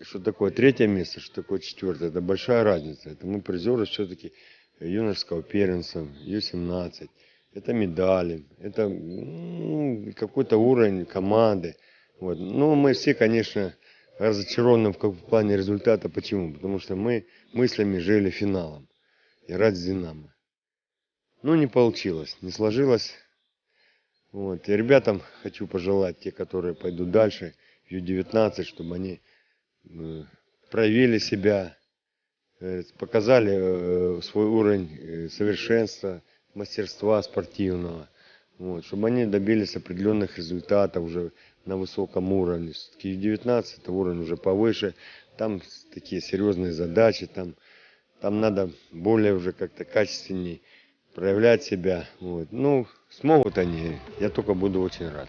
что такое третье место, что такое четвертое. Это большая разница. Это мы призеры все-таки юношеского первенства, Ю-17. Это медали, это ну, какой-то уровень команды. Вот. Ну, мы все, конечно, разочарованы в, в плане результата. Почему? Потому что мы мыслями жили финалом. Играть с Динамо. Ну, не получилось, не сложилось. Вот. И ребятам хочу пожелать, те, которые пойдут дальше, в Ю-19, чтобы они проявили себя, э, показали э, свой уровень э, совершенства, мастерства спортивного. Вот, чтобы они добились определенных результатов уже на высоком уровне. Все-таки Ю-19 это уровень уже повыше, там такие серьезные задачи, там, там надо более уже как-то качественней проявлять себя. Вот. Ну, смогут они, я только буду очень рад.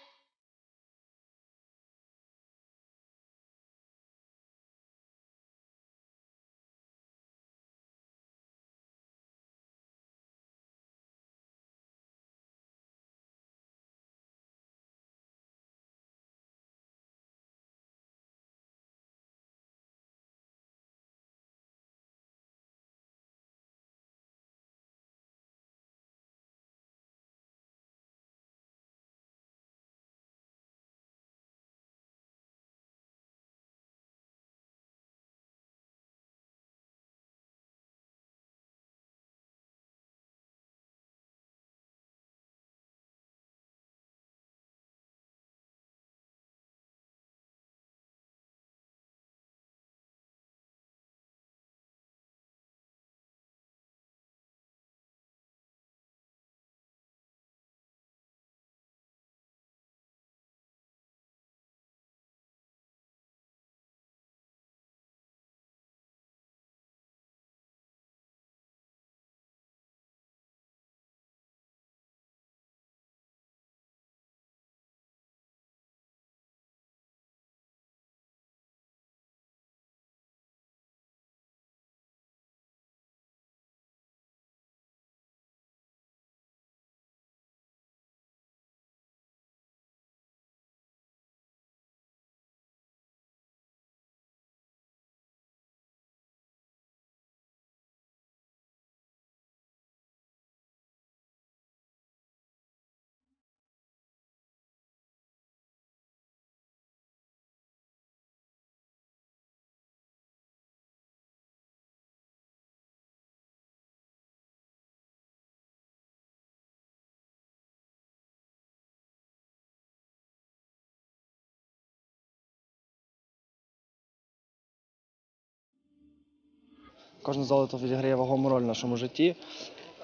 Кожне золото відіграє вагому роль в нашому житті.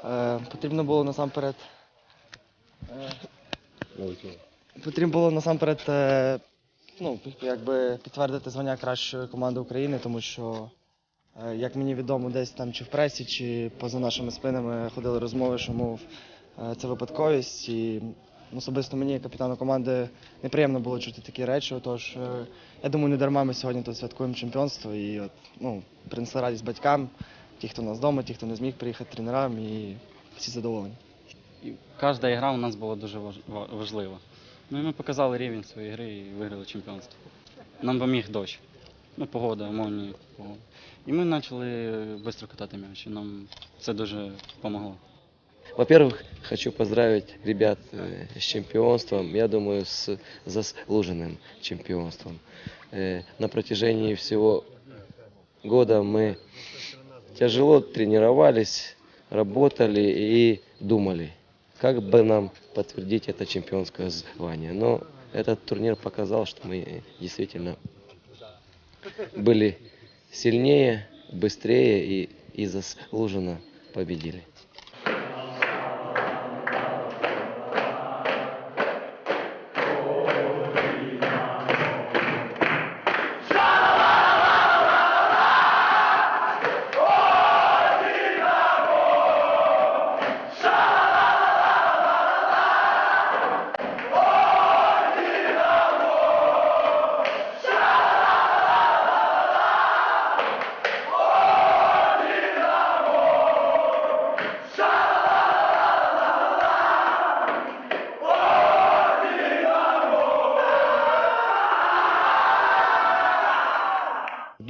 Е, потрібно було насамперед. Е, потрібно було насамперед е, ну, якби підтвердити звання кращої команди України, тому що, е, як мені відомо, десь там чи в пресі, чи поза нашими спинами ходили розмови, що мов е, це випадковість. І особисто мені, капітану команди, неприємно було чути такі речі. Отож, е, я думаю, не дарма ми сьогодні тут святкуємо чемпіонство і от, ну, принесли радість батькам, ті, хто у нас вдома, ті, хто не зміг приїхати тренерам, і всі задоволені. І кожна гра у нас була дуже важлива. Ну і ми показали рівень своєї гри і виграли чемпіонство. Нам поміг дощ. Ну, погода, умовні погода. І ми почали швидко катати м'яч, і нам це дуже допомогло. Во-первых, хочу поздравить ребят э, с чемпионством. Я думаю, с заслуженным чемпионством. Э, На протяжении всего года мы тяжело тренировались, работали и думали, как бы нам подтвердить это чемпионское звание. Но этот турнир показал, что мы действительно были сильнее, быстрее и, и заслуженно победили.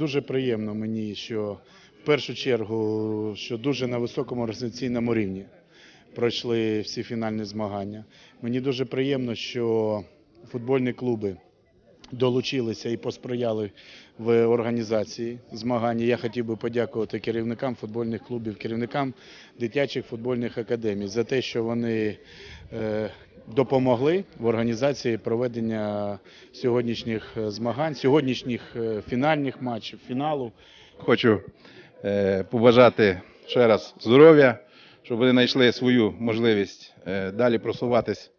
Дуже приємно мені, що в першу чергу, що дуже на високому організаційному рівні пройшли всі фінальні змагання. Мені дуже приємно, що футбольні клуби долучилися і посприяли в організації змагань. Я хотів би подякувати керівникам футбольних клубів, керівникам дитячих футбольних академій за те, що вони е, допомогли в організації проведення сьогоднішніх е, змагань, сьогоднішніх е, фінальних матчів, фіналу. Хочу е, побажати ще раз здоров'я, щоб вони знайшли свою можливість е, далі просуватись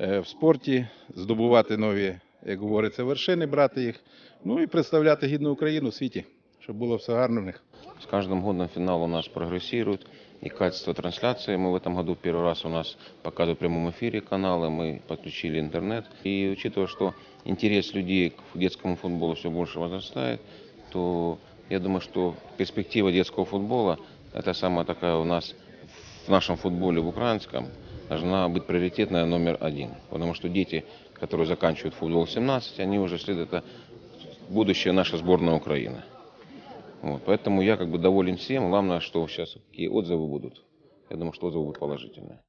е, в спорті, здобувати нові, як говориться, вершини, брати їх, ну і представляти гідну Україну у світі, щоб було все гарно в них. С каждым годом финал у нас прогрессирует. И качество трансляции. Мы в этом году первый раз у нас показывают в прямом эфире каналы, мы подключили интернет. И учитывая, что интерес людей к детскому футболу все больше возрастает, то я думаю, что перспектива детского футбола – это самая такая у нас в нашем футболе, в украинском, должна быть приоритетная номер один. Потому что дети, которые заканчивают футбол 17, они уже следуют, это будущее наша сборная Украины. Вот, поэтому я как бы доволен всем. Главное, что сейчас какие отзывы будут. Я думаю, что отзывы будут положительные.